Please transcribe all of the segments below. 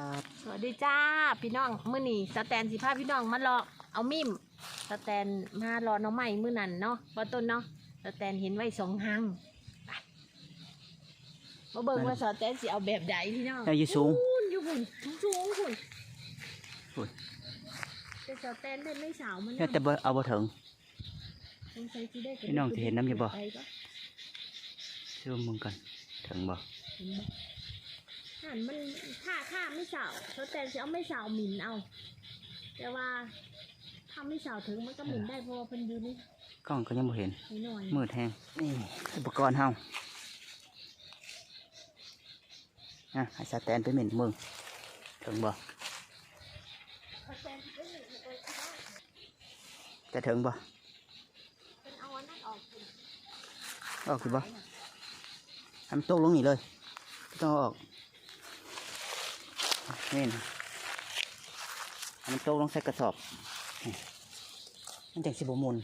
ครับสวัสดีจ้าพี่น้องมื้อนี้สแตนสิพาพี่น้องมาเลาะเอามิมสแตนมารอน้องใหม่มื้อนั้นเนาะบ่ต้นเนาะสแตนเห็นไว้สองหังไปมาเบิ่งว่าสแตนสิเอาแบบใดพี่น้องเจ้าอยู่สูงพุ่นอยู่พุ่นสูงพุ่นพุ่น แต่สแตนได้ไม่สาวมันเจ้าแต่บ่เอาบ่ถึง สงสัยสิได้พี่น้องสิเห็นน้ำอยู่บ่ ไปก็ซูมมึงกันถึงบ่เห็นบ่ หันมันถ้าถ้าไม่สาวสแตนสิเอาไม่สาวหมิ่นเอา แต่ว่าถ้าไม่สาวถึงมันก็หมิ่นได้เพราะว่าเพิ่นอยู่นี่กล้องก็ยังบ่เห็น หน่อยมืดแห้งนี่อุปกรณ์เฮาอะให้สแตนไปเหม็นมึงถึงบ่จะถึงบ่เป็นเอาอันนั้นออกสิออกคือบ่ทำตกลงนี่เลยไม่ต้องเอาออก นี่นะมันโตลงใส่กระสอบนี่มันจังสิบมุน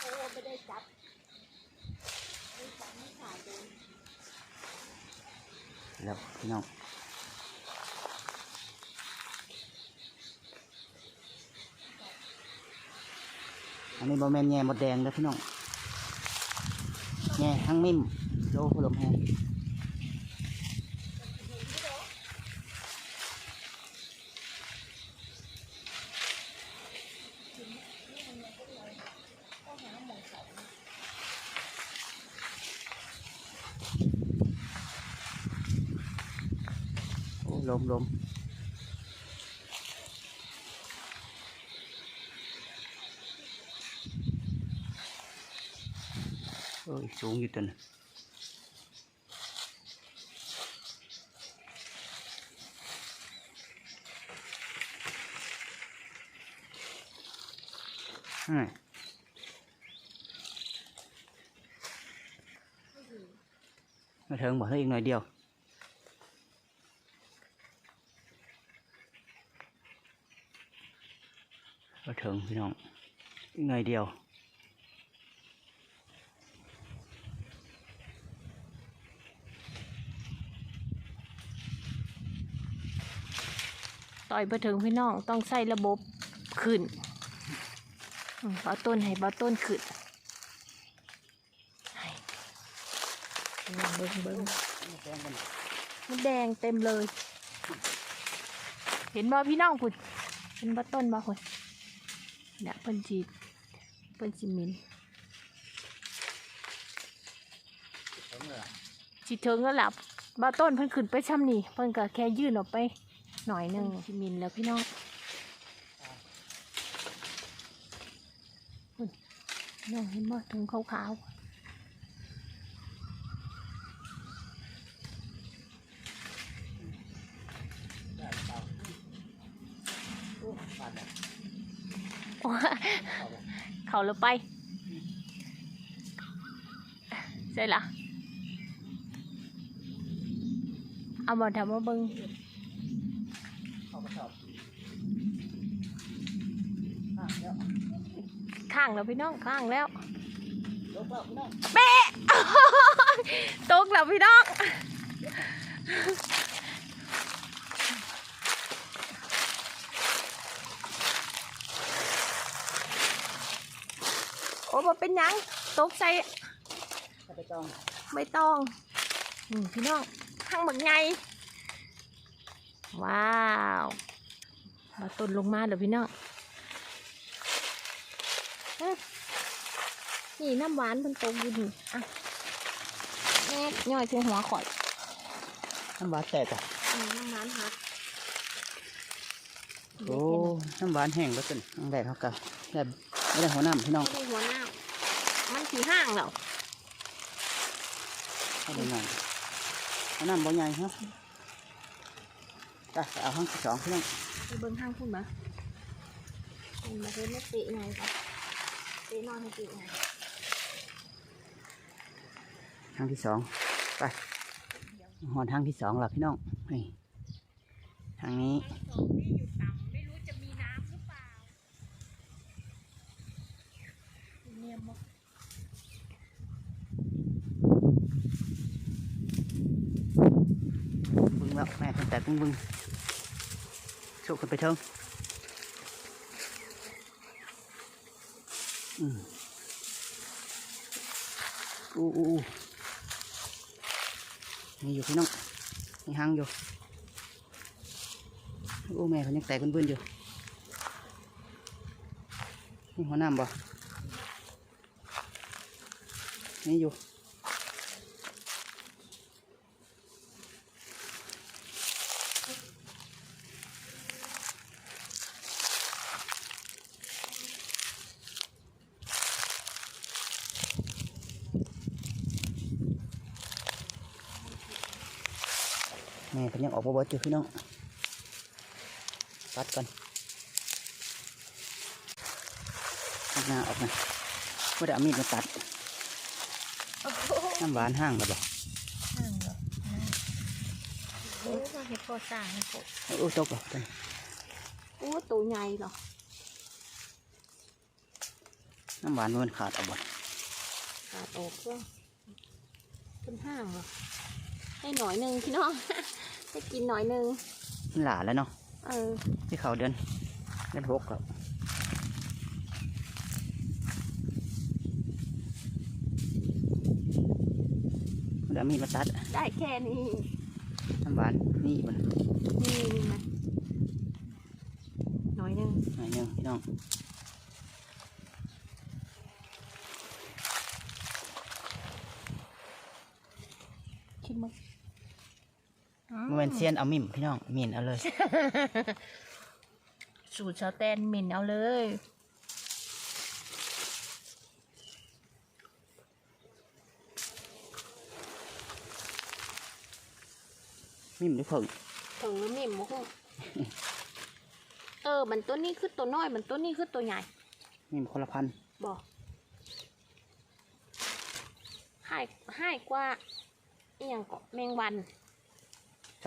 โอ้ไม่ได้จับไม่จับไม่ขาดเลแล้วพี่น้องอันนี้บอแมนแง่หมดแดงแล้วพี่น้องแง่ทั้งมิ่ม โลพลมแห้งโอ้ ลมลมโอ้ยสูงอยู่ตัวน่ะอ่ามาถึงบอกให้อีกหน่อยเดียว มาถึงพี่น้อง อีกหน่อยเดียวต่อยไปถึงพี่น้องต้องใส่ระบบขึ้น บาต้นให้บาต้นขึ้นเบิ้งเบิ้งมันแดงเต็มเลย เห็นบ่พี่น้องคุณเห็นบ่ต้นบ่คุณเนี่ยเพิ่นจีเพิ่นจีมินจีเถิงแล้วล่ะบ่ต้นเพิ่นขึ้นไปช่ำนี่เพิ่นก็แค่ยื่นออกไปหน่อยนึงจิมินแล้วพี่น้องอุ๊ยพี่ น้องเห็นบ่ถุงขาวๆโอ้ยเขาแล้วไปใช่ละเอาบอทำมาเบิงเอากระสอบอะเดี๋ยว ข้างแล้วพี่น้องข้างแล้วลบแล้วพี่น้องเป๊ะตกแล้วพี่น้องโอ้บ่เป็นหยังตกใส่ถ้าไปจองไม่ต้องอืมพี่น้องข้างบักไงว้าวมาต้นลงมาเดี๋ยวพี่น้องเอ้ย นี่น้ำหวานมันตกอยู่นี่อะแม่ย่อยเพียงหัวข่อยน้ำหวานแตกอะอืมน้ำหวานฮักโอ้น้ำหวานแห้งแล้วจนน้ำแดดเขากะได้ไม่ได้หัวน้ำพี่น้องไม่ได้หัวหน้ามันสีห้างแล้วเอาดูหน่อยหัวน้ำบ่ใหญ่ครับไปไปเอาห้องที่สองพี่น้องไปเบิ้งห้างพุ่นมาพุ่นมาเพิ่มไม่ติไงครับ ห้จีทางที่สองไปหอนทางที่สองหรอพี่น้องนี่ทางนี้บึงแล้วแม่ตั้งแต่บึงบึงโชคกับนไปเทิง อู้อู้นี่อยู่พี่น้องนี่หางอยู่โอ้แม่เขายังแตกเบึ้นๆอยู่นี่หัวน้ำบ่นี่อยู่ แม่เป็นยังออกมาเบิดอยู่พี่น้องตัดกันตัดหน้าออกนะว่าได้เอามีดมาตัดโอ้โหน้ำหวานห้างแล้วบ่ห่างเหรอโอ้ยเห็ดพอสร้างโอ้โอ้ตกบ่ตัวนี้โอ้ตัวใหญ่เหรอน้ำหวานมันขาดเอาบ่ขาดออกเครื่องเป็นห้างเหรอ ให้หน่อยหนึ่งพี่น้องให้กินหน่อยหนึ่งมันหลาแล้วเนาะเออที่เขาเดือนเดือนหกแล้วว่าได้เอามีดมาตัด ได้แค่นี้น้ำหวานนี่มันนี่นี่มันหน่อยหนึ่งหน่อยหนึงพี่น้องชิมมั้ง มันเป็นเซียนเอามิมพี่น้องมีนเอาเลย สูตรสแตนหมิ่นเอาเลย มิมหรือเพิ่งถึงแล้วหมิ่มมั้งเออมันตัวนี้คือตัวน้อยมันตัวนี้คือตัวใหญ่ มิมคนละพันบอกให้ให้กว่าอหย่างก็แมงวัน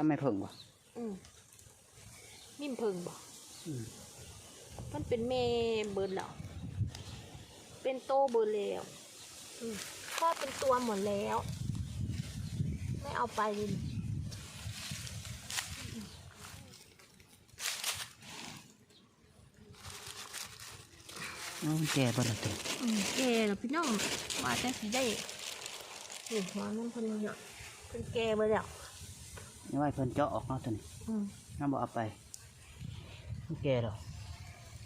จำไม่เพิ่งบ่อืมมิ่มเพิงบอกอืมมันเป็นเมเบิร์นแล้ว เป็นโตเบิร์นแล้วอืมพ่อเป็นตัวหมดแล้ว ไม่เอาไปเลยน้องแก่บ่ละตัวอืมแกแล้วพี่น้องว่าแต่สิได้นี่หัวมันเพิ่นเนาะเพิ่นแกไปแล้ว นี่ว่าให้เพิ่นเจาะออกเนาะตัวนี้อืมน้ำบ่เอาไปมันแก่หรอก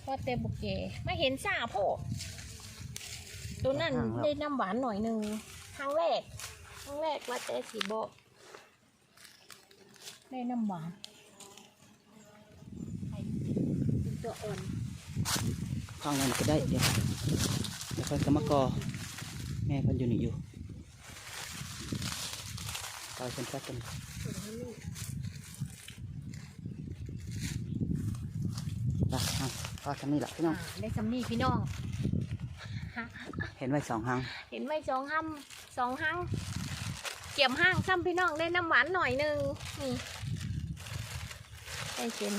ว่าแต่บุกแกไม่เห็นสาโพดตัวนั้นได้น้ำหวานหน่อยหนึ่งครั้งแรกครั้งแรกว่าแต่สีบอกได้น้ำหวานไข่เป็นตัวอ่อนข้างนั้นก็ได้เดี๋ยวเดี๋ยวค่อยกรรมากอแม่เพิ่นอยู่นี่อยู่ปล่อยเพิ่นแป๊บกัน ไปเอาพอทำนี่ละพี่น้องอ่าได้สำนีพี่น้อง เห็นไว้สองหางเห็นไว้สองห้ำสองห้างเกี่ยมห้างซ้ำพี่น้องได้น้ำหวานหน่อยหนึ่งนี่ได้เจน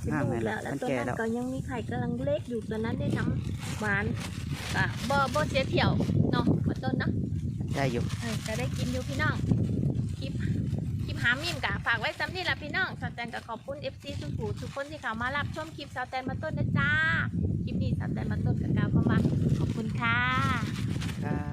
เป็นห้างลูแม่กนแล้วแล้วมันตัวแก่นั้นแล้วก็ยังมีไข่กำลังเล็กอยู่ตัวนั้นได้น้ำหวานก็บ่บ่เสียเที่ยวเนาะบ่ต้นเนาะ ได้อยู่เอได้กินอยู่พี่น้องคลิปคลิปหามิมกะฝากไว้ซ้ำนี่ละพี่น้องสาวแตนกับขอบคุณ FC ทุกผู้ทุกคนที่เข้ามารับชมคลิปสาวแตนมาต้นนะจ้าคลิปนี้สาวแตนมาต้นกับกาวเข้ามาขอบคุณค่ะ ครั